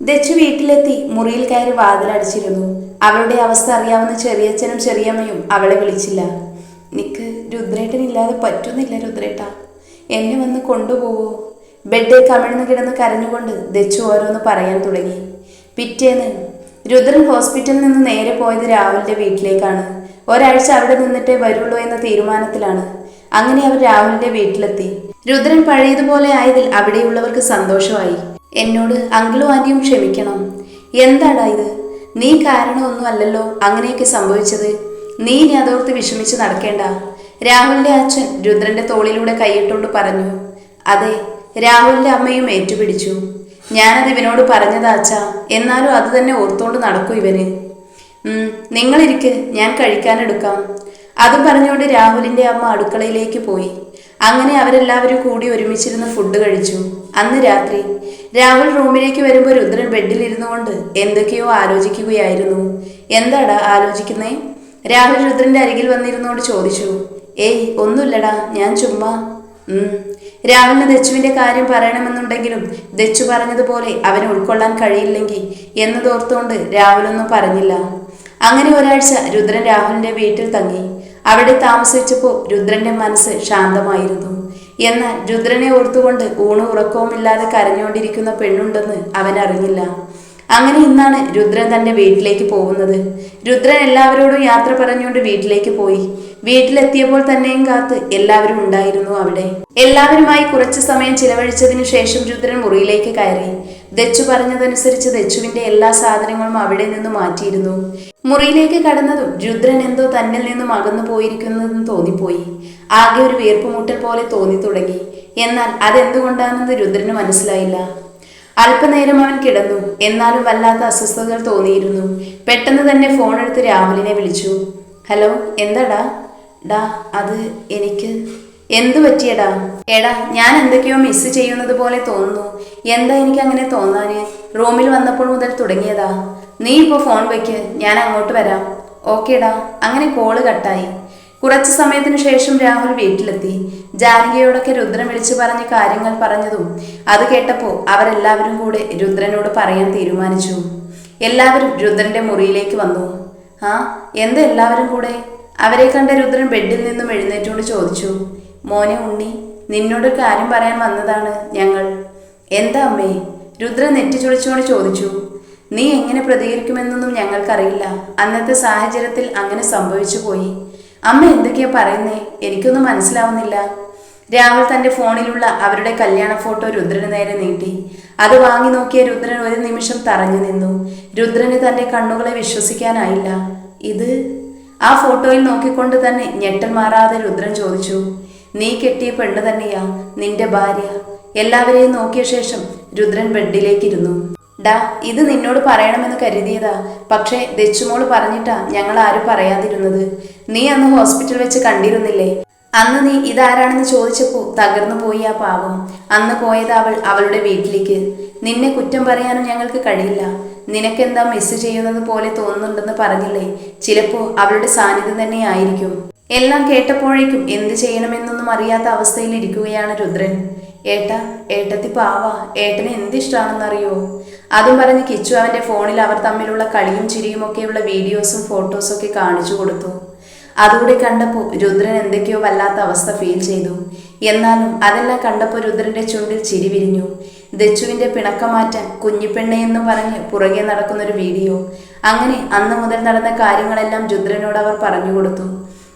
ദച്ചു വീട്ടിലെത്തി മുറിയിൽ കയറി വാതിലടിച്ചിരുന്നു. അവളുടെ അവസ്ഥ അറിയാവുന്ന ചെറിയച്ഛനും ചെറിയമ്മയും അവളെ വിളിച്ചില്ല. നിക്ക് രുദ്രേട്ടനില്ലാതെ പറ്റുന്നില്ല രുദ്രേട്ട. എന്നെ വന്ന് കൊണ്ടുപോവോ? ബെഡിൽ കമിഴ്ന്നു കിടന്ന് കരഞ്ഞുകൊണ്ട് ദച്ചു ഓരോന്ന് പറയാൻ തുടങ്ങി. പിറ്റേന്ന്. രുദ്രൻ ഹോസ്പിറ്റലിൽ നിന്ന് നേരെ പോയത് രാഹുലിന്റെ വീട്ടിലേക്കാണ്. ഒരാഴ്ച അവിടെ നിന്നിട്ടേ വരുള്ളൂ എന്ന തീരുമാനത്തിലാണ്. അങ്ങനെ അവർ രാഹുലിന്റെ വീട്ടിലെത്തി. രുദ്രൻ പഴയതുപോലെ ആയതിൽ അവിടെയുള്ളവർക്ക് സന്തോഷമായി. എന്നോട് അങ്കിളും ആന്റിയും ക്ഷമിക്കണം. എന്താടാ ഇത്? നീ കാരണമൊന്നും അല്ലല്ലോ അങ്ങനെയൊക്കെ സംഭവിച്ചത്. നീ ഇനി അതോർത്ത് വിഷമിച്ച് നടക്കേണ്ട. രാഹുലിന്റെ അച്ഛൻ രുദ്രന്റെ തോളിലൂടെ കൈയിട്ടുകൊണ്ട് പറഞ്ഞു. അതെ രാഹുലിന്റെ അമ്മയും ഏറ്റുപിടിച്ചു. ഞാനത് ഇവനോട് പറഞ്ഞതാ അച്ഛാ. എന്നാലും അത് തന്നെ ഓർത്തോണ്ട് നടക്കൂ ഇവന്. നിങ്ങളിരിക്ക് ഞാൻ കഴിക്കാനെടുക്കാം. അത് പറഞ്ഞുകൊണ്ട് രാഹുലിന്റെ അമ്മ അടുക്കളയിലേക്ക് പോയി. അങ്ങനെ അവരെല്ലാവരും കൂടി ഒരുമിച്ചിരുന്ന് ഫുഡ് കഴിച്ചു. അന്ന് രാത്രി രാഹുൽ റൂമിലേക്ക് വരുമ്പോൾ രുദ്രൻ ബെഡിലിരുന്നു കൊണ്ട് എന്തൊക്കെയോ ആലോചിക്കുകയായിരുന്നു. എന്താടാ ആലോചിക്കുന്നേ? രാഹുൽ രുദ്രന്റെ അരികിൽ വന്നിരുന്നോട് ചോദിച്ചു ഏയ് ഒന്നുമില്ലടാ ഞാൻ ചുമ്മാ. രാഹുലിന് ദച്ചുവിന്റെ കാര്യം പറയണമെന്നുണ്ടെങ്കിലും ദച്ചു പറഞ്ഞതുപോലെ അവന് ഉൾക്കൊള്ളാൻ കഴിയില്ലെങ്കിൽ എന്നതോർത്തുകൊണ്ട് രാഹുലൊന്നും പറഞ്ഞില്ല. അങ്ങനെ ഒരാഴ്ച രുദ്രൻ രാഹുലിന്റെ വീട്ടിൽ തങ്ങി. അവിടെ താമസിച്ചപ്പോൾ രുദ്രന്റെ മനസ്സ് ശാന്തമായിരുന്നു. എന്നാൽ രുദ്രനെ ഓർത്തുകൊണ്ട് ഊണും ഉറക്കവുമില്ലാതെ കരഞ്ഞുകൊണ്ടിരിക്കുന്ന പെണ്ണുണ്ടെന്ന് അവൻ അറിഞ്ഞില്ല അങ്ങനെ ഇന്നാണ് രുദ്രൻ തന്റെ വീട്ടിലേക്ക് പോകുന്നത്. രുദ്രൻ എല്ലാവരോടും യാത്ര പറഞ്ഞുകൊണ്ട് വീട്ടിലേക്ക് പോയി. വീട്ടിലെത്തിയപ്പോൾ തന്നെയും കാത്ത് എല്ലാവരും ഉണ്ടായിരുന്നു അവിടെ. എല്ലാവരുമായി കുറച്ചു സമയം ചിലവഴിച്ചതിനു ശേഷം രുദ്രൻ മുറിയിലേക്ക് കയറി. ദച്ചു പറഞ്ഞതനുസരിച്ച് ദച്ചുവിന്റെ എല്ലാ സാധനങ്ങളും അവിടെ നിന്ന് മാറ്റിയിരുന്നു. മുറിയിലേക്ക് കടന്നതും രുദ്രൻ എന്തോ തന്നിൽ നിന്നും അകന്നു പോയിരിക്കുന്നതെന്ന് തോന്നിപ്പോയി. ആകെ ഒരു വീർപ്പുമുട്ടൽ പോലെ തോന്നി തുടങ്ങി. എന്നാൽ അതെന്തുകൊണ്ടാണെന്ന് രുദ്രന് മനസ്സിലായില്ല. അല്പനേരം അവൻ കിടന്നു. എന്നാലും വല്ലാത്ത അസ്വസ്ഥതകൾ തോന്നിയിരുന്നു. പെട്ടെന്ന് തന്നെ ഫോൺ എടുത്ത് രാഹുലിനെ വിളിച്ചു. ഹലോ എന്താടാ? ഡാ അത് എനിക്ക് എന്തു പറ്റിയടാ? എടാ ഞാൻ എന്തൊക്കെയോ മിസ് ചെയ്യുന്നത് പോലെ തോന്നുന്നു. എന്താ എനിക്ക് അങ്ങനെ തോന്നാന്? റൂമിൽ വന്നപ്പോൾ മുതൽ തുടങ്ങിയതാ. നീ ഇപ്പോൾ ഫോൺ വയ്ക്ക് ഞാൻ അങ്ങോട്ട് വരാം. ഓക്കേടാ. അങ്ങനെ കോൾ കട്ടായി കുറച്ചു സമയത്തിനു ശേഷം രാഹുൽ വീട്ടിലെത്തി. ജാനകിയോടൊക്കെ രുദ്രൻ വിളിച്ചു പറഞ്ഞ കാര്യങ്ങൾ പറഞ്ഞതും അത് കേട്ടപ്പോൾ അവരെല്ലാവരും കൂടെ രുദ്രനോട് പറയാൻ തീരുമാനിച്ചു. എല്ലാവരും രുദ്രന്റെ മുറിയിലേക്ക് വന്നു. ആ എന്താ എല്ലാവരും കൂടെ? അവരെ കണ്ട രുദ്രൻ ബെഡിൽ നിന്നും എഴുന്നേറ്റോട് ചോദിച്ചു. മോനെ ഉണ്ണി നിന്നോട് കാര്യം പറയാൻ വന്നതാണ് ഞങ്ങൾ. എന്താ അമ്മേ? രുദ്രൻ നെറ്റി ചുളിച്ചുകൊണ്ട് ചോദിച്ചു. നീ എങ്ങനെ പ്രതികരിക്കുമെന്നൊന്നും ഞങ്ങൾക്കറിയില്ല. അന്നത്തെ സാഹചര്യത്തിൽ അങ്ങനെ സംഭവിച്ചു പോയി അമ്മ എന്തൊക്കെയാ പറയുന്നേ? എനിക്കൊന്നും മനസ്സിലാവുന്നില്ല. രാഹുൽ തന്റെ ഫോണിലുള്ള അവരുടെ കല്യാണ ഫോട്ടോ രുദ്രന് നേരെ നീട്ടി. അത് വാങ്ങി നോക്കിയ രുദ്രൻ ഒരു നിമിഷം തറഞ്ഞു നിന്നു. രുദ്രന് തന്റെ കണ്ണുകളെ വിശ്വസിക്കാനായില്ല. ഇത്? ആ ഫോട്ടോയിൽ നോക്കിക്കൊണ്ട് തന്നെ ഞെട്ടൽ മാറാതെ രുദ്രൻ ചോദിച്ചു. നീ കെട്ടിയ പെണ്ണ് തന്നെയാ നിന്റെ ഭാര്യ. എല്ലാവരെയും നോക്കിയ ശേഷം രുദ്രൻ ബെഡിലേക്കിരുന്നു. ഡാ ഇത് നിന്നോട് പറയണമെന്ന് കരുതിയതാ. പക്ഷേ ദച്ചുമോൾ പറഞ്ഞിട്ടാ ഞങ്ങൾ ആരും പറയാതിരുന്നത്. നീ അന്ന് ഹോസ്പിറ്റൽ വെച്ച് കണ്ടിരുന്നില്ലേ? അന്ന് നീ ഇതാരാണെന്ന് ചോദിച്ചപ്പോ തകർന്നു പോയി ആ പാവം. അന്ന് പോയത് അവൾ അവളുടെ വീട്ടിലേക്ക്. നിന്നെ കുറ്റം പറയാനും ഞങ്ങൾക്ക് കഴിയില്ല. നിനക്കെന്താ മിസ് ചെയ്യുന്നത് പോലെ തോന്നുന്നുണ്ടെന്ന് പറഞ്ഞില്ലേ? ചിലപ്പോ അവളുടെ സാന്നിധ്യം തന്നെ ആയിരിക്കും. എല്ലാം കേട്ടപ്പോഴേക്കും എന്ത് ചെയ്യണമെന്നൊന്നും അറിയാത്ത അവസ്ഥയിൽ ഇരിക്കുകയാണ് രുദ്രൻ. ഏട്ട ഏട്ടത്തി പാവ. ഏട്ടന് എന്തിഷ്ടാണെന്നറിയോ അതും പറഞ്ഞ് കിച്ചു അവന്റെ ഫോണിൽ അവർ തമ്മിലുള്ള കളിയും ചിരിയുമൊക്കെയുള്ള വീഡിയോസും ഫോട്ടോസും ഒക്കെ കാണിച്ചു കൊടുത്തു. അതുകൂടി കണ്ടപ്പോൾ രുദ്രൻ എന്തൊക്കെയോ വല്ലാത്ത അവസ്ഥ ഫീൽ ചെയ്തു. എന്നാലും അതെല്ലാം കണ്ടപ്പോൾ രുദ്രന്റെ ചുണ്ടിൽ ചിരി വിരിഞ്ഞു. ദച്ചുവിന്റെ പിണക്കം മാറ്റാൻ എന്ന് പറഞ്ഞ് പുറകെ നടക്കുന്നൊരു വീഡിയോ. അങ്ങനെ അന്ന് മുതൽ നടന്ന കാര്യങ്ങളെല്ലാം രുദ്രനോട് അവർ പറഞ്ഞു കൊടുത്തു.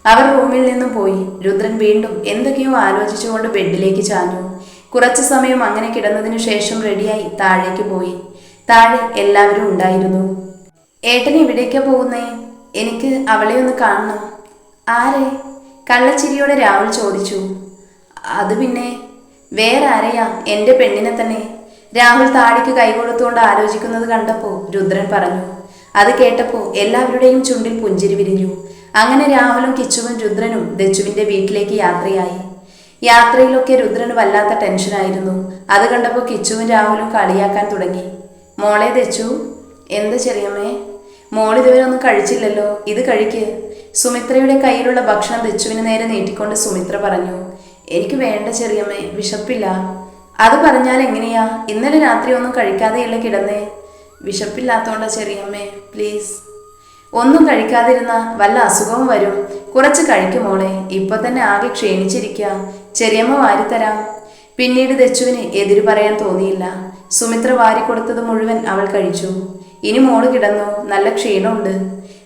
അവർ റൂമിൽ നിന്നും പോയി. രുദ്രൻ വീണ്ടും എന്തൊക്കെയോ ആലോചിച്ചുകൊണ്ട് ബെഡിലേക്ക് ചാഞ്ഞു. കുറച്ചു സമയം അങ്ങനെ കിടന്നതിനു ശേഷം റെഡിയായി താഴേക്ക് പോയി. താഴെ എല്ലാവരും ഉണ്ടായിരുന്നു. ഏട്ടൻ എവിടേക്കാ പോകുന്നേ? എനിക്ക് അവളെ ഒന്ന് കാണണം. ആരെ? കള്ളച്ചിരിയോടെ രാഹുൽ ചോദിച്ചു. അത് പിന്നെ വേറെ ആരെയാ എന്റെ പെണ്ണിനെ തന്നെ. രാഹുൽ താടിക്ക് കൈകൊടുത്തുകൊണ്ട് ആലോചിക്കുന്നത് കണ്ടപ്പോൾ രുദ്രൻ പറഞ്ഞു. അത് കേട്ടപ്പോൾ എല്ലാവരുടെയും ചുണ്ടിൽ പുഞ്ചിരി വിരിഞ്ഞു. അങ്ങനെ രാഹുലും കിച്ചുവും രുദ്രനും ദച്ചുവിന്റെ വീട്ടിലേക്ക് യാത്രയായി. യാത്രയിലൊക്കെ രുദ്രന് വല്ലാത്ത ടെൻഷനായിരുന്നു. അത് കണ്ടപ്പോൾ കിച്ചുവും രാഹുലും കളിയാക്കാൻ തുടങ്ങി. മോളെ തെച്ചു. എന്ത് ചെറിയമ്മേ? മോളിതുവരെ ഒന്നും കഴിച്ചില്ലല്ലോ. ഇത് കഴിക്ക്. സുമിത്രയുടെ കയ്യിലുള്ള ഭക്ഷണം ദച്ചുവിന് നേരെ നീട്ടിക്കൊണ്ട് സുമിത്ര പറഞ്ഞു എനിക്ക് വേണ്ട ചെറിയമ്മേ വിശപ്പില്ല. അത് പറഞ്ഞാൽ എങ്ങനെയാ? ഇന്നലെ രാത്രി ഒന്നും കഴിക്കാതെയല്ല കിടന്നേ? വിശപ്പില്ലാത്തോണ്ടാ ചെറിയമ്മേ പ്ലീസ്. ഒന്നും കഴിക്കാതിരുന്ന വല്ല അസുഖവും വരും. കുറച്ച് കഴിക്കുമോളെ ഇപ്പൊ തന്നെ ആകെ ക്ഷീണിച്ചിരിക്കുക ചെറിയമ്മ വാരിത്തരാം. പിന്നീട് ദച്ചുവിന് എതിര് പറയാൻ തോന്നിയില്ല. സുമിത്ര വാരി കൊടുത്തത് മുഴുവൻ അവൾ കഴിച്ചു. ഇനി മോൾ കിടന്നു. നല്ല ക്ഷീണമുണ്ട്.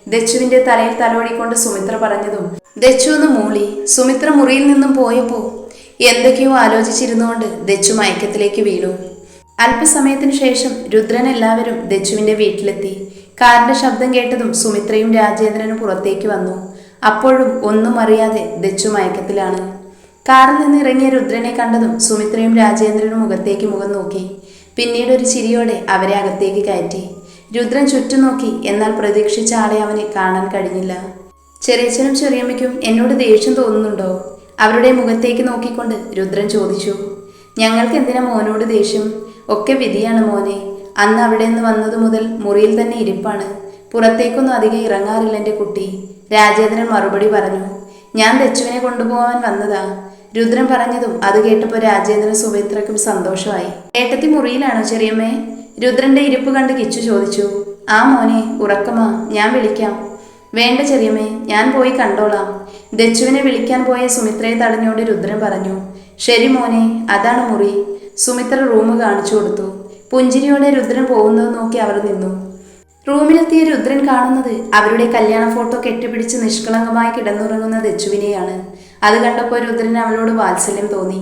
ദച്ചുവിന്റെ തലയിൽ തലോടിക്കൊണ്ട് സുമിത്ര പറഞ്ഞതും ദച്ചു ഒന്ന് മൂളി. സുമിത്ര മുറിയിൽ നിന്നും പോയപ്പോ എന്തൊക്കെയോ ആലോചിച്ചിരുന്നുകൊണ്ട് ദച്ചു മയക്കത്തിലേക്ക് വീണു. അല്പസമയത്തിനു ശേഷം രുദ്രൻ എല്ലാവരും ദച്ചുവിന്റെ വീട്ടിലെത്തി. കാറിന്റെ ശബ്ദം കേട്ടതും സുമിത്രയും രാജേന്ദ്രനും പുറത്തേക്ക് വന്നു. അപ്പോഴും ഒന്നും അറിയാതെ ദച്ചു മയക്കത്തിലാണ്. കാറിൽ നിന്ന് ഇറങ്ങിയ രുദ്രനെ കണ്ടതും സുമിത്രയും രാജേന്ദ്രനും മുഖത്തേക്ക് മുഖം നോക്കി. പിന്നീട് ഒരു ചിരിയോടെ അവരെ അകത്തേക്ക് കയറ്റി. രുദ്രൻ ചുറ്റും നോക്കി എന്നാൽ പ്രതീക്ഷിച്ച ആളെ അവനെ കാണാൻ കഴിഞ്ഞില്ല. ചെറിയച്ഛനും ചെറിയമ്മയ്ക്കും എന്നോട് ദേഷ്യം തോന്നുന്നുണ്ടോ? അവരുടെ മുഖത്തേക്ക് നോക്കിക്കൊണ്ട് രുദ്രൻ ചോദിച്ചു. ഞങ്ങൾക്ക് എന്തിനാ മോനോട് ദേഷ്യം? ഒക്കെ വിധിയാണ് മോനെ. അന്ന് അവിടെ നിന്ന് വന്നതു മുതൽ മുറിയിൽ തന്നെ ഇരിപ്പാണ്. പുറത്തേക്കൊന്നും അധികം ഇറങ്ങാറില്ല എന്റെ കുട്ടി. രാജേന്ദ്രൻ മറുപടി പറഞ്ഞു. ഞാൻ ദച്ചുവിനെ കൊണ്ടുപോകാൻ വന്നതാ. രുദ്രൻ പറഞ്ഞതും അത് കേട്ടപ്പോൾ രാജേന്ദ്രൻ സുമിത്രക്കും സന്തോഷമായി. ഏട്ടത്തി മുറിയിലാണോ ചെറിയമ്മേ? രുദ്രന്റെ ഇരിപ്പ് കണ്ട് കിച്ചു ചോദിച്ചു. ആ മോനെ ഉറക്കമാ ഞാൻ വിളിക്കാം. വേണ്ട ചെറിയമ്മേ ഞാൻ പോയി കണ്ടോളാം. ദച്ചുവിനെ വിളിക്കാൻ പോയ സുമിത്രയെ തടഞ്ഞുകൊണ്ട് രുദ്രൻ പറഞ്ഞു ശരി മോനെ അതാണ് മുറി. സുമിത്ര റൂം കാണിച്ചു കൊടുത്തു. പുഞ്ചിരിയോടെ രുദ്രൻ പോകുന്നത് നോക്കി അവർ നിന്നു. റൂമിലെത്തിയ രുദ്രൻ കാണുന്നത് അവരുടെ കല്യാണ ഫോട്ടോ കെട്ടിപ്പിടിച്ച് നിഷ്കളങ്കമായി കിടന്നുറങ്ങുന്ന ദച്ചുവിനെയാണ്. അത് കണ്ടപ്പോൾ രുദ്രൻ അവളോട് വാത്സല്യം തോന്നി.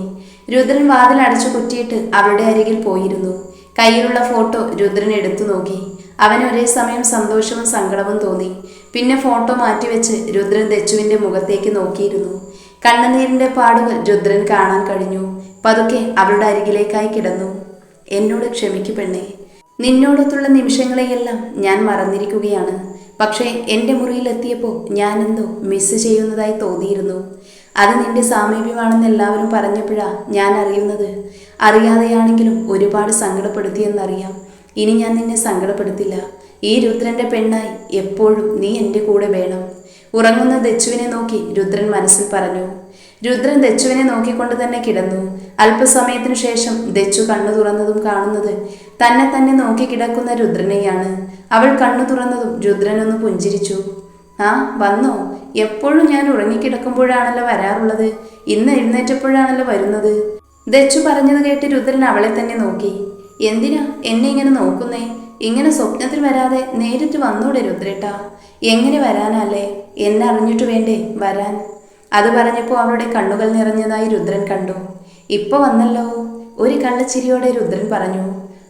രുദ്രൻ വാതിൽ അടച്ചു കുറ്റിയിട്ട് അവളുടെ അരികിൽ പോയിരുന്നു. കയ്യിലുള്ള ഫോട്ടോ രുദ്രൻ എടുത്തു നോക്കി. അവൻ ഒരേ സമയം സന്തോഷവും സങ്കടവും തോന്നി. പിന്നെ ഫോട്ടോ മാറ്റിവെച്ച് രുദ്രൻ ദച്ചുവിന്റെ മുഖത്തേക്ക് നോക്കിയിരുന്നു. കണ്ണുനീരിന്റെ പാടുകൾ രുദ്രൻ കാണാൻ കഴിഞ്ഞു. പതുക്കെ അവളുടെ അരികിലേക്കായി കിടന്നു. എന്നോട് ക്ഷമിക്കു പെണ്ണേ. നിന്നോടൊത്തുള്ള നിമിഷങ്ങളെയെല്ലാം ഞാൻ മറന്നിരിക്കുകയാണ്. പക്ഷേ എന്റെ മുറിയിലെത്തിയപ്പോൾ ഞാനെന്തോ മിസ് ചെയ്യുന്നതായി തോന്നിയിരുന്നു. അത് നിന്റെ സാമീപ്യമാണെന്ന് എല്ലാവരും പറഞ്ഞപ്പോഴാ ഞാൻ അറിയുന്നത്. അറിയാതെയാണെങ്കിലും ഒരുപാട് സങ്കടപ്പെടുത്തിയെന്നറിയാം. ഇനി ഞാൻ നിന്നെ സങ്കടപ്പെടുത്തില്ല. ഈ രുദ്രന്റെ പെണ്ണായി എപ്പോഴും നീ എന്റെ കൂടെ വേണം. ഉറങ്ങുന്ന ദച്ചുവിനെ നോക്കി രുദ്രൻ മനസ്സിൽ പറഞ്ഞു. രുദ്രൻ ദച്ചുവിനെ നോക്കിക്കൊണ്ട് തന്നെ കിടന്നു. അല്പസമയത്തിനു ശേഷം ദച്ചു കണ്ണു തുറന്നതും കാണുന്നത് തന്നെ തന്നെ നോക്കി കിടക്കുന്ന രുദ്രനെയാണ്. അവൾ കണ്ണു തുറന്നതും രുദ്രനൊന്ന് പുഞ്ചിരിച്ചു. ആ വന്നോ? എപ്പോഴും ഞാൻ ഉറങ്ങിക്കിടക്കുമ്പോഴാണല്ലോ വരാറുള്ളത്. ഇന്ന് എഴുന്നേറ്റപ്പോഴാണല്ലോ വരുന്നത്. ദച്ചു പറഞ്ഞത് കേട്ട് രുദ്രൻ അവളെ തന്നെ നോക്കി. എന്തിനാ എന്നെ ഇങ്ങനെ നോക്കുന്നേ? ഇങ്ങനെ സ്വപ്നത്തിൽ വരാതെ നേരിട്ട് വന്നൂടെ രുദ്രേട്ടാ? എങ്ങനെ വരാനല്ലേ? എന്നെ അറിഞ്ഞിട്ട് വേണ്ടേ വരാൻ? അത് പറഞ്ഞപ്പോൾ അവളുടെ കണ്ണുകൾ നിറഞ്ഞതായി രുദ്രൻ കണ്ടു. ഇപ്പൊ വന്നല്ലോ. ഒരു കള്ളച്ചിരിയോടെ രുദ്രൻ പറഞ്ഞു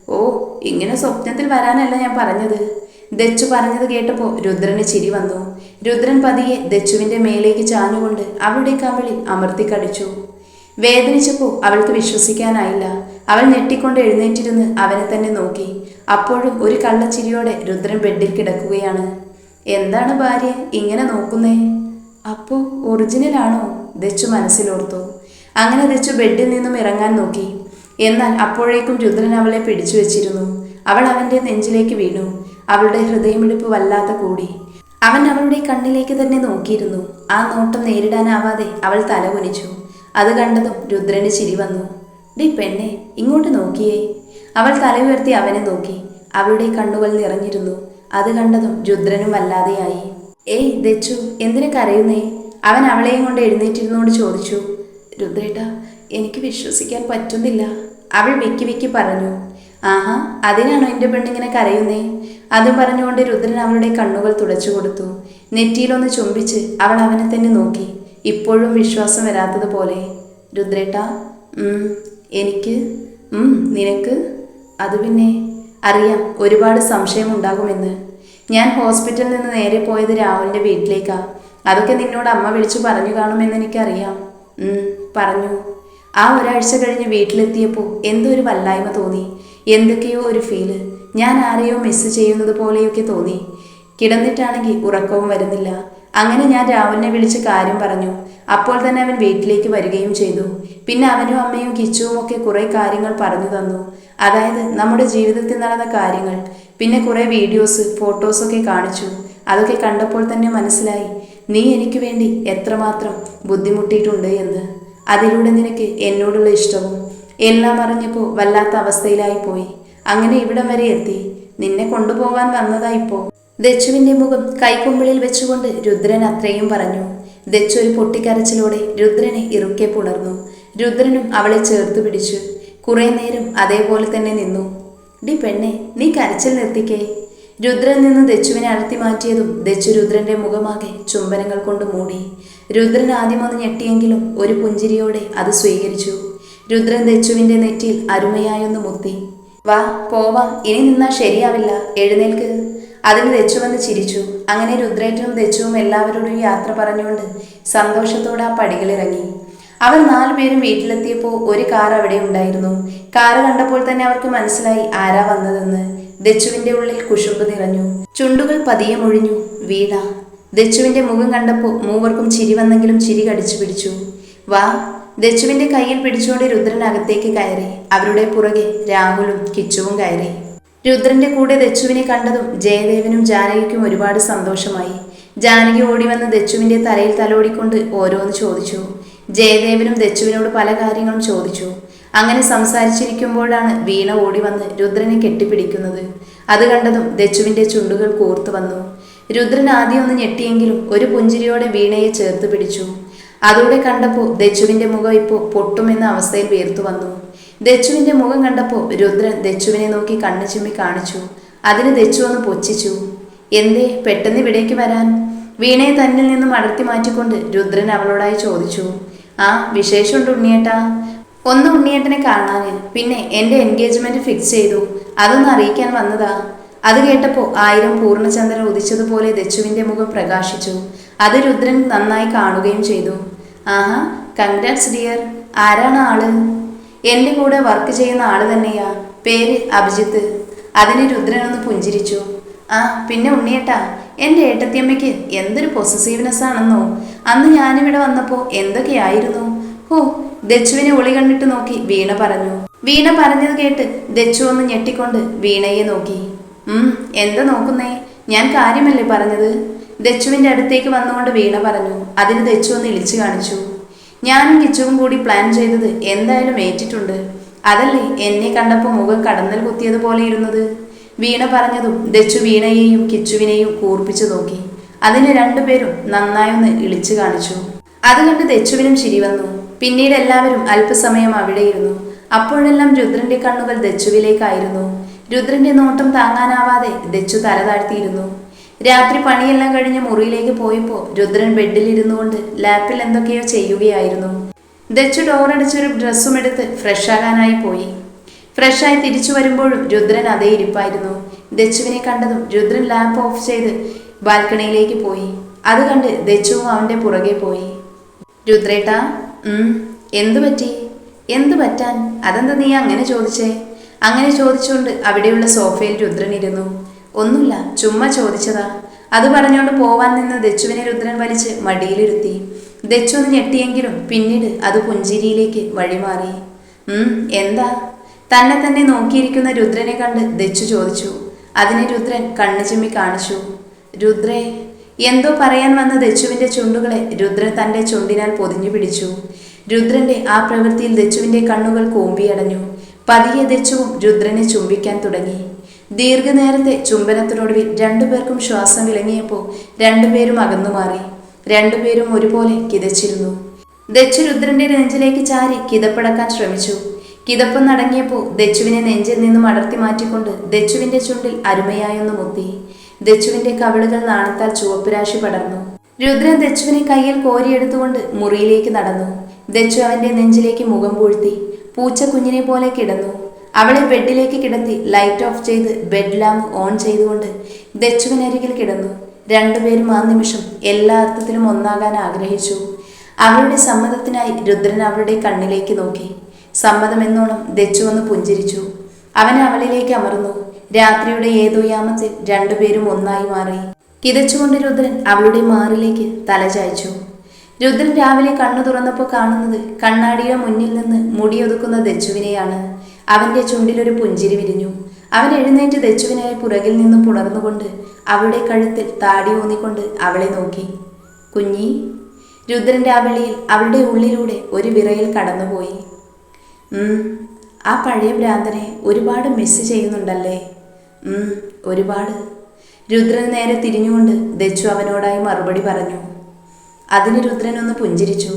ഓ ഇങ്ങനെ സ്വപ്നത്തിൽ വരാനല്ല ഞാൻ പറഞ്ഞത്. ദച്ചു പറഞ്ഞത് കേട്ടപ്പോൾ രുദ്രന് ചിരി വന്നു. രുദ്രൻ പതിയെ ദച്ചുവിന്റെ മേലേക്ക് ചാഞ്ഞുകൊണ്ട് അവളുടെ കവിളിൽ അമർത്തി കടിച്ചു വേദനിച്ചപ്പോൾ അവൾക്ക് വിശ്വസിക്കാനായില്ല. അവൾ ഞെട്ടിക്കൊണ്ട് എഴുന്നേറ്റിരുന്ന് അവനെ തന്നെ നോക്കി. അപ്പോഴും ഒരു കള്ളച്ചിരിയോടെ രുദ്രൻ ബെഡിൽ കിടക്കുകയാണ്. എന്താണ് ഭാര്യ ഇങ്ങനെ നോക്കുന്നേ? അപ്പോ ഒറിജിനലാണോ? ദച്ചു മനസ്സിലോർത്തു. അങ്ങനെ ദച്ചു ബെഡിൽ നിന്നും ഇറങ്ങാൻ നോക്കി. എന്നാൽ അപ്പോഴേക്കും രുദ്രൻ അവളെ പിടിച്ചു വെച്ചിരുന്നു. അവൾ അവന്റെ നെഞ്ചിലേക്ക് വീണു. അവളുടെ ഹൃദയമിടിപ്പ് വല്ലാത്ത കൂടി. അവൻ അവളുടെ കണ്ണിലേക്ക് തന്നെ നോക്കിയിരുന്നു. ആ നോട്ടം നേരിടാനാവാതെ അവൾ തല കുനിച്ചു. അത് കണ്ടതും രുദ്രന് ചിരി വന്നു. ഡി പെണ്ണെ ഇങ്ങോട്ട് നോക്കിയേ. അവൾ തല ഉയർത്തി അവനെ നോക്കി. അവളുടെ കണ്ണുകൾ നിറഞ്ഞിരുന്നു. അത് കണ്ടതും രുദ്രനും വല്ലാതെയായി. ഏയ് ദച്ചു എന്തിനു കരയുന്നേ? അവൻ അവളെയും കൊണ്ട് എഴുന്നേറ്റിരുന്നോട് ചോദിച്ചു. രുദ്രേട്ട എനിക്ക് വിശ്വസിക്കാൻ പറ്റുന്നില്ല. അവൾ വിക്കി വിക്കി പറഞ്ഞു ആഹാ അതിനാണോ എന്റെ പെണ്ണിങ്ങനെ കരയുന്നേ? അതും പറഞ്ഞുകൊണ്ട് രുദ്രൻ അവളുടെ കണ്ണുകൾ തുടച്ചു കൊടുത്തു. നെറ്റിയിലൊന്ന് ചുംബിച്ച് അവൾ അവനെ തന്നെ നോക്കി. ഇപ്പോഴും വിശ്വാസം വരാത്തതുപോലെ. രുദ്രേട്ട എനിക്ക് നിനക്ക്? അത് പിന്നെ അറിയാം ഒരുപാട് സംശയമുണ്ടാകുമെന്ന്. ഞാൻ ഹോസ്പിറ്റലിൽ നിന്ന് നേരെ പോയത് രാഹുലിന്റെ വീട്ടിലേക്കാ. അതൊക്കെ നിന്നോട് അമ്മ വിളിച്ചു പറഞ്ഞു കാണുമെന്ന് എനിക്കറിയാം. പറഞ്ഞു ആ ഒരാഴ്ച കഴിഞ്ഞ് വീട്ടിലെത്തിയപ്പോൾ എന്തോ ഒരു വല്ലായ്മ തോന്നി. എന്തൊക്കെയോ ഒരു ഫീൽ ഞാൻ ആരെയോ മിസ് ചെയ്യുന്നത് പോലെയൊക്കെ തോന്നി. കിടന്നിട്ടാണെങ്കിൽ ഉറക്കവും വരുന്നില്ല. അങ്ങനെ ഞാൻ രാഹുലിനെ വിളിച്ച് കാര്യം പറഞ്ഞു. അപ്പോൾ തന്നെ അവൻ വീട്ടിലേക്ക് വരികയും ചെയ്തു. പിന്നെ അവനും അമ്മയും കിച്ചുവും ഒക്കെ കുറെ കാര്യങ്ങൾ പറഞ്ഞു തന്നു. അതായത് നമ്മുടെ ജീവിതത്തിൽ നടന്ന കാര്യങ്ങൾ. പിന്നെ കുറേ വീഡിയോസ് ഫോട്ടോസൊക്കെ കാണിച്ചു. അതൊക്കെ കണ്ടപ്പോൾ തന്നെ മനസ്സിലായി. നീ എനിക്ക് വേണ്ടി എത്രമാത്രം ബുദ്ധിമുട്ടിയിട്ടുണ്ട് എന്ന്. അതിലൂടെ നിനക്ക് എന്നോടുള്ള ഇഷ്ടവും എല്ലാം അറിഞ്ഞപ്പോൾ വല്ലാത്ത അവസ്ഥയിലായി പോയി. അങ്ങനെ ഇവിടം വരെ എത്തി. നിന്നെ കൊണ്ടുപോകാൻ വന്നതായിപ്പോ ദച്ചുവിന്റെ മുഖം കൈക്കുമ്പിളിൽ വെച്ചുകൊണ്ട് രുദ്രൻ അത്രയും പറഞ്ഞു. ദച്ചു ഒരു പൊട്ടിക്കരച്ചിലോടെ രുദ്രനെ ഇറുക്കെ പുണർന്നു. രുദ്രനും അവളെ ചേർത്ത് പിടിച്ചു. കുറെ നേരം അതേപോലെ തന്നെ നിന്നു. ഡി പെണ്ണെ നീ കരച്ചിൽ നിർത്തിക്കേ. രുദ്രൻ നിന്ന് ദച്ചുവിനെ അഴത്തി മാറ്റിയതും ദച്ചു രുദ്രന്റെ മുഖമാകെ ചുംബനങ്ങൾ കൊണ്ട് മൂടി. രുദ്രൻ ആദ്യം ഒന്ന് ഞെട്ടിയെങ്കിലും ഒരു പുഞ്ചിരിയോടെ അത് സ്വീകരിച്ചു. രുദ്രൻ ദച്ചുവിന്റെ നെറ്റിയിൽ അരുമയായൊന്ന് മുത്തി. വാ പോവാം ഇനി നിന്നാ ശരിയാവില്ല എഴുന്നേൽക്ക്. അതിന് ദച്ചുവെന്ന് ചിരിച്ചു. അങ്ങനെ രുദ്രേറ്റനും ദച്ചുവും എല്ലാവരോടും യാത്ര പറഞ്ഞുകൊണ്ട് സന്തോഷത്തോടെ ആ പടികളിറങ്ങി. അവർ നാലുപേരും വീട്ടിലെത്തിയപ്പോൾ ഒരു കാർ അവിടെ ഉണ്ടായിരുന്നു. കാർ കണ്ടപ്പോൾ തന്നെ അവർക്ക് മനസ്സിലായി ആരാ വന്നതെന്ന്. ദച്ചുവിന്റെ ഉള്ളിൽ കുശുമ്പ് നിറഞ്ഞു. ചുണ്ടുകൾ പതിയെ മുഴിഞ്ഞു. വീണ ദച്ചുവിന്റെ മുഖം കണ്ടപ്പോൾ മൂവർക്കും ചിരി വന്നെങ്കിലും ചിരി കടിച്ചു പിടിച്ചു. വാ ദച്ചുവിന്റെ കയ്യിൽ പിടിച്ചുകൊണ്ട് രുദ്രൻ അകത്തേക്ക് കയറി. അവരുടെ പുറകെ രാഹുലും കിച്ചുവും കയറി. രുദ്രന്റെ കൂടെ ദച്ചുവിനെ കണ്ടതും ജയദേവനും ജാനകിക്കും ഒരുപാട് സന്തോഷമായി. ജാനകി ഓടി വന്ന് ദച്ചുവിന്റെ തലയിൽ തലോടിക്കൊണ്ട് ഓരോന്ന് ചോദിച്ചു. ജയദേവനും ദച്ചുവിനോട് പല കാര്യങ്ങളും ചോദിച്ചു. അങ്ങനെ സംസാരിച്ചിരിക്കുമ്പോഴാണ് വീണ ഓടി വന്ന് രുദ്രനെ കെട്ടിപ്പിടിക്കുന്നത്. അത് കണ്ടതും ദച്ചുവിന്റെ ചുണ്ടുകൾ കൂർത്തു വന്നു. രുദ്രൻ ആദ്യം ഒന്ന് ഞെട്ടിയെങ്കിലും ഒരു പുഞ്ചിരിയോടെ വീണയെ ചേർത്ത് പിടിച്ചു. അതോടെ കണ്ടപ്പോൾ ദച്ചുവിന്റെ മുഖം ഇപ്പോൾ പൊട്ടുമെന്ന അവസ്ഥയിൽ വീർത്തു വന്നു. ദച്ചുവിന്റെ മുഖം കണ്ടപ്പോൾ രുദ്രൻ ദച്ചുവിനെ നോക്കി കണ്ണു ചിമ്മി കാണിച്ചു. അതിന് ദച്ചു ഒന്ന് പൊച്ചിച്ചു എന്തേ പെട്ടെന്ന് ഇവിടേക്ക് വരാൻ? വീണയെ തന്നിൽ നിന്നും അടർത്തി മാറ്റിക്കൊണ്ട് രുദ്രൻ അവളോടായി ചോദിച്ചു. ആ വിശേഷമുണ്ട് ഉണ്ണിയേട്ടാ. ഒന്ന് ഉണ്ണിയേട്ടനെ കാണാന്. പിന്നെ എന്റെ എൻഗേജ്മെന്റ് ഫിക്സ് ചെയ്തു. അതൊന്ന് അറിയിക്കാൻ വന്നതാ. അത് കേട്ടപ്പോൾ ആയിരം പൂർണചന്ദ്രൻ ഉദിച്ചതുപോലെ ദച്ചുവിന്റെ മുഖം പ്രകാശിച്ചു. അത് രുദ്രൻ നന്നായി കാണുകയും ചെയ്തു. ആഹാ കൺഗ്രാറ്റ്സ് ഡിയർ ആരാണ് ആൾ? എന്റെ കൂടെ വർക്ക് ചെയ്യുന്ന ആൾ തന്നെയാ. പേര് അഭിജിത്ത്. അതിന് രുദ്രൻ ഒന്ന് പുഞ്ചിരിച്ചു. ആ പിന്നെ ഉണ്ണിയേട്ടാ എന്റെ ഏട്ടത്തിയമ്മയ്ക്ക് എന്തൊരു പൊസസീവ്നെസ് ആണെന്നോ. അന്ന് ഞാനിവിടെ വന്നപ്പോൾ എന്തൊക്കെയായിരുന്നു? ഹോ ദച്ചുവിനെ ഒളി കണ്ടിട്ട് നോക്കി വീണ പറഞ്ഞു. വീണ പറഞ്ഞത് കേട്ട് ദച്ചു ഒന്ന് ഞെട്ടിക്കൊണ്ട് വീണയെ നോക്കി. എന്താ നോക്കുന്നേ? ഞാൻ കാര്യമല്ലേ പറഞ്ഞത്? ദച്ചുവിന്റെ അടുത്തേക്ക് വന്നുകൊണ്ട് വീണ പറഞ്ഞു. അതിന് ദച്ചു ഒന്ന് ഇളിച്ചു കാണിച്ചു. ഞാനും കിച്ചുവും കൂടി പ്ലാൻ ചെയ്തത് എന്തായാലും ഏറ്റിട്ടുണ്ട്. അതല്ലേ എന്നെ കണ്ടപ്പോൾ മുഖം കടന്നൽ കുത്തിയതുപോലെ ഇരുന്നത്? വീണ പറഞ്ഞതും ദച്ചു വീണയെയും കിച്ചുവിനെയും കൂർപ്പിച്ചു നോക്കി. അതിന് രണ്ടുപേരും നന്നായൊന്ന് ഇളിച്ചു കാണിച്ചു. അത് കണ്ട് ദച്ചുവിനും ശരി വന്നു. പിന്നീട് എല്ലാവരും അല്പസമയം അവിടെയിരുന്നു അപ്പോഴെല്ലാം രുദ്രന്റെ കണ്ണുകൾ ദച്ചുവിലേക്കായിരുന്നു. രുദ്രന്റെ നോട്ടം താങ്ങാനാവാതെ ദച്ചു തല താഴ്ത്തിയിരുന്നു. രാത്രി പണിയെല്ലാം കഴിഞ്ഞ് മുറിയിലേക്ക് പോയപ്പോൾ രുദ്രൻ ബെഡിലിരുന്നു കൊണ്ട് ലാപ്പിൽ എന്തൊക്കെയോ ചെയ്യുകയായിരുന്നു. ദച്ചു ഡോറടിച്ചൊരു ഡ്രസ്സും എടുത്ത് ഫ്രഷ് ആകാനായി പോയി. ഫ്രഷായി തിരിച്ചു വരുമ്പോഴും രുദ്രൻ അതേ ഇരിപ്പായിരുന്നു. ദച്ചുവിനെ കണ്ടതും രുദ്രൻ ലാപ്പ് ഓഫ് ചെയ്ത് ബാൽക്കണിയിലേക്ക് പോയി. അത് കണ്ട് ദച്ചുവും അവന്റെ പുറകെ പോയി. രുദ്രേട്ടാ എന്തു പറ്റി? എന്തു പറ്റാൻ? അതെന്താ നീ അങ്ങനെ ചോദിച്ചേ? അങ്ങനെ ചോദിച്ചുകൊണ്ട് അവിടെയുള്ള സോഫയിൽ രുദ്രൻ ഇരുന്നു. ഒന്നുമില്ല ചുമ്മാ ചോദിച്ചതാ. അത് പറഞ്ഞുകൊണ്ട് പോവാൻ നിന്ന് ദച്ചുവിനെ രുദ്രൻ വലിച്ച് മടിയിലിരുത്തി. ദച്ചു ഒന്ന് ഞെട്ടിയെങ്കിലും പിന്നീട് അത് പുഞ്ചിരിയിലേക്ക് വഴിമാറി. ഉം എന്താ? തന്നെ തന്നെ നോക്കിയിരിക്കുന്ന രുദ്രനെ കണ്ട് ദച്ചു ചോദിച്ചു. അതിനെ രുദ്രൻ കണ്ണു ചിമ്മി കാണിച്ചു. രുദ്രേ എന്തോ പറയാൻ വന്ന ദച്ചുവിന്റെ ചുണ്ടുകളെ രുദ്രൻ തന്റെ ചുണ്ടിനാൽ പൊതിഞ്ഞു പിടിച്ചു. രുദ്രന്റെ ആ പ്രവൃത്തിയിൽ ദച്ചുവിന്റെ കണ്ണുകൾ കൂമ്പിയടഞ്ഞു. പതിയെ ദച്ചുവും രുദ്രനെ ചുംബിക്കാൻ തുടങ്ങി. ദീർഘനേരത്തെ ചുംബനത്തിനൊടുവിൽ രണ്ടുപേർക്കും ശ്വാസം വിളങ്ങിയപ്പോൾ രണ്ടുപേരും അകന്നു മാറി. രണ്ടുപേരും ഒരുപോലെ കിതച്ചിരുന്നു. ദച്ചു രുദ്രന്റെ നെഞ്ചിലേക്ക് ചാരി കിതപ്പടക്കാൻ ശ്രമിച്ചു. കിതപ്പം നടങ്ങിയപ്പോൾ ദച്ചുവിനെ നെഞ്ചിൽ നിന്നും അടർത്തി മാറ്റിക്കൊണ്ട് ദച്ചുവിന്റെ ചുണ്ടിൽ അരുമയായൊന്ന് മുത്തി. ദച്ചുവിന്റെ കവിളുകൾ നാണത്താൽ ചുവപ്പുരാശി പടർന്നു. രുദ്രൻ ദച്ചുവിനെ കയ്യിൽ കോരിയെടുത്തുകൊണ്ട് മുറിയിലേക്ക് നടന്നു. ദച്ചു അവന്റെ നെഞ്ചിലേക്ക് മുഖം പൂഴ്ത്തി. പൂച്ച കുഞ്ഞിനെ പോലെ കിടന്നു. അവളെ ബെഡിലേക്ക് കിടത്തി ലൈറ്റ് ഓഫ് ചെയ്ത് ബെഡ് ലാമ്പ് ഓൺ ചെയ്തുകൊണ്ട് ദച്ചുവിനരികിൽ കിടന്നു. രണ്ടുപേരും ആ നിമിഷം എല്ലാ അർത്ഥത്തിലും ഒന്നാകാൻ ആഗ്രഹിച്ചു. അവളുടെ സമ്മതത്തിനായി രുദ്രൻ അവളുടെ കണ്ണിലേക്ക് നോക്കി. സമ്മതമെന്നോണം ദച്ചു ഒന്ന് പുഞ്ചിരിച്ചു. അവൻ അവളിലേക്ക് അമർന്നു. രാത്രിയുടെ ഏതോ യാമത്തിൽ രണ്ടുപേരും ഒന്നായി മാറി. കിതച്ചുകൊണ്ട് രുദ്രൻ അവളുടെ മാറിലേക്ക് തലചായ്ച്ചു രുദ്രൻ രാവിലെ കണ്ണു തുറന്നപ്പോൾ കാണുന്നത് കണ്ണാടിയുടെ മുന്നിൽ നിന്ന് മുടിയൊതുക്കുന്ന ദച്ചുവിനെയാണ്. അവന്റെ ചുണ്ടിലൊരു പുഞ്ചിരി വിരിഞ്ഞു. അവൻ എഴുന്നേറ്റ് ദച്ചുവിനായി പുറകിൽ നിന്ന് പുണർന്നുകൊണ്ട് അവളുടെ കഴുത്തിൽ താടി ഊന്നിക്കൊണ്ട് അവളെ നോക്കി. കുഞ്ഞി രുദ്രന്റെ അവളിയിൽ അവളുടെ ഉള്ളിലൂടെ ഒരു വിറയിൽ കടന്നുപോയി. ആ പഴയ ഭ്രാന്തനെ ഒരുപാട് മിസ് ചെയ്യുന്നുണ്ടല്ലേ? ഒരുപാട്. രുദ്രൻ നേരെ തിരിഞ്ഞുകൊണ്ട് ദച്ചു അവനോടായി മറുപടി പറഞ്ഞു. അതിന് രുദ്രനൊന്ന് പുഞ്ചിരിച്ചു.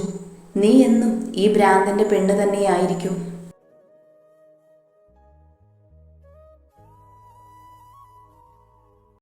നീ എന്നും ഈ ഭ്രാന്തന്റെ പെണ്ണ് തന്നെയായിരിക്കും.